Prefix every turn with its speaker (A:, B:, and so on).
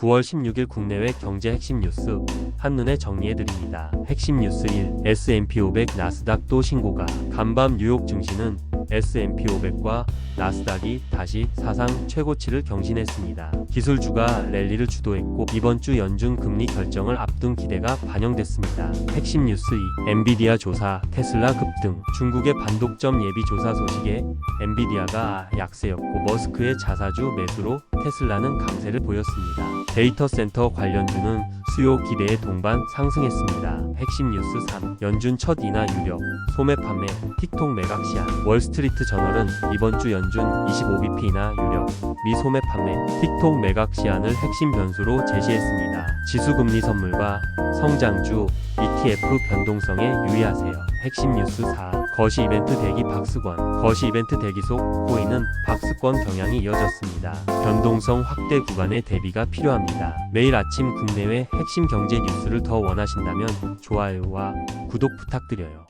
A: 9월 16일 국내외 경제 핵심 뉴스 한눈에 정리해드립니다. 핵심 뉴스 1. S&P 500 나스닥 또 신고가 간밤 뉴욕 증시는 S&P 500과 나스닥이 다시 사상 최고치를 경신했습니다. 기술주가 랠리를 주도했고 이번 주 연준 금리 결정을 앞둔 기대가 반영됐습니다. 핵심 뉴스 2. 엔비디아 조사 테슬라 급등 중국의 반독점 예비 조사 소식에 엔비디아가 약세였고 머스크의 자사주 매수로 테슬라는 강세를 보였습니다. 데이터 센터 관련주는 수요 기대에 동반 상승했습니다. 핵심 뉴스 3. 연준 첫 인하 유력, 소매 판매, 틱톡 매각 시한. 월스트리트 저널은 이번 주 연준 25bp 인하 유력, 미 소매 판매, 틱톡 매각 시한을 핵심 변수로 제시했습니다. 지수 금리 선물과 성장주, ETF 변동성에 유의하세요. 핵심 뉴스 4. 거시 이벤트 대기 박스권. 거시 이벤트 대기 속 코인은 박스권 경향이 이어졌습니다. 변동성 확대 구간의 대비가 필요합니다. 매일 아침 국내외 핵심 경제 뉴스를 더 원하신다면 좋아요와 구독 부탁드려요.